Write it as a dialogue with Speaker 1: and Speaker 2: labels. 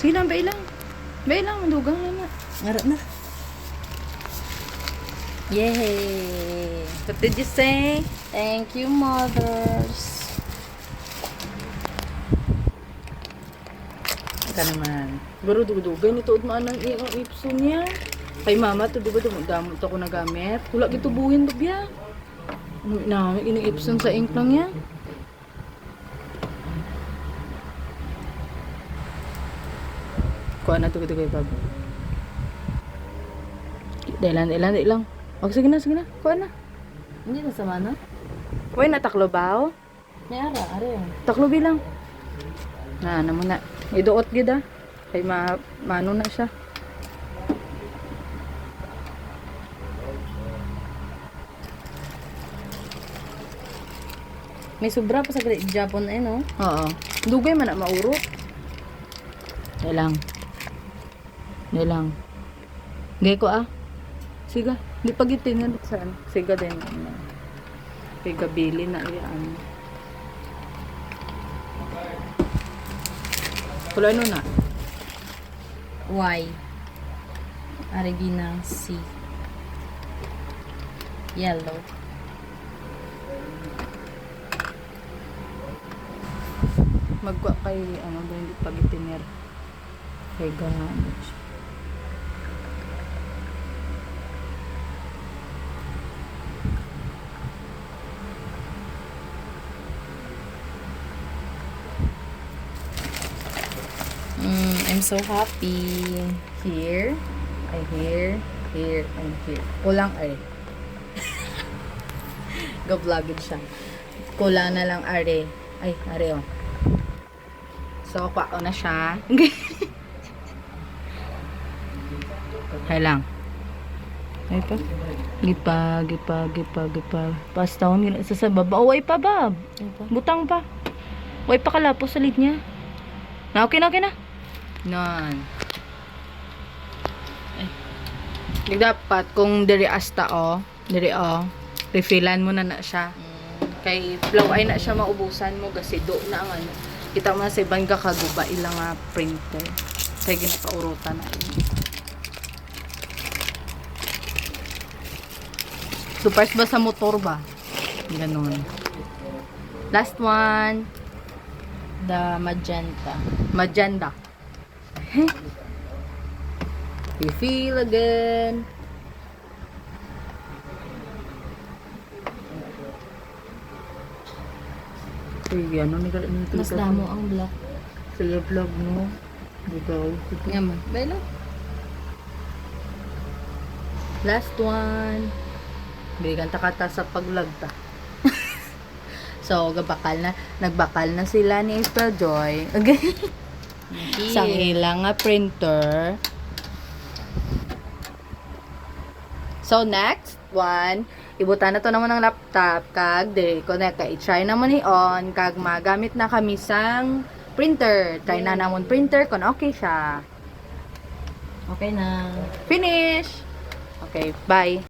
Speaker 1: Sige lang, bay lang. Bay lang, madugang na na.
Speaker 2: Ngarap na. Yay!
Speaker 1: What did you say?
Speaker 2: Thank you, mothers.
Speaker 1: Ka naman. Garo dugudugan ito udmaan ng i- ang ipso niya. Kay mama to di ba dumudamot ako na gamit. Wala gitubuhin to biya. Ano namin ini ipson sa ink lang yan. Kuha na to kay bab. Dailan, dailan, dailan. Oh, sige na, sige na. Kuha na.
Speaker 2: Hindi na sama na.
Speaker 1: Kuha na taklo ba? oh?
Speaker 2: May ara, ara yun.
Speaker 1: Taklo bilang. Na, naman na. Iduot gid ah. Kay ma mano na siya.
Speaker 2: May sobra pa sa Great Japon eh, no?
Speaker 1: Oo. Dugay man na mauro. Dahil Dahil lang. Gay ko ah. Siga. Di pa gitin nga saan. Siga din. Kay gabili na yan. Kulay no na.
Speaker 2: Y. Arigina C. Yellow.
Speaker 1: Magwa kay ano ba hindi pa gitiner. Kay gano'n
Speaker 2: Mm, I'm so happy. Here, ay here, here, and here.
Speaker 1: Kulang ay. Ga-vlogin siya. Kulang na lang are. Ay, are oh. So, kwao na siya. Hay lang. Ay pa. Gipa, gipa, gipa, gipa. Pastahon gina sa sa baba. Oh, ay pa bab. Butang pa. Way pa kalapos sa lid niya. Na okay na, okay na. Nan. Di dapat kung diri asta o, diri o, refillan mo na na siya. Kay flow ay na siya maubusan mo kasi do na ang ano. Kita mo na sa ibang kakaguba ilang nga printer. Kaya ginakaurutan na yun. Supers ba sa motor ba? Ganon. Last one.
Speaker 2: The magenta.
Speaker 1: Maganda. Refill again. Uy, ano ni galit nito?
Speaker 2: Mas damo ang black.
Speaker 1: Sila vlog no. Bugaw.
Speaker 2: Nga mo. Belo.
Speaker 1: Last one. Bigyan ta kata sa paglag ta. so, gabakal na. Nagbakal na sila ni April Joy. Okay. sa ilang nga printer. So, next one, ibutan na to naman ng laptop, kag, ko na kay try na mo ni on, kag magamit na kami sang printer. Try na namon printer, kung okay siya.
Speaker 2: Okay na.
Speaker 1: Finish! Okay, bye.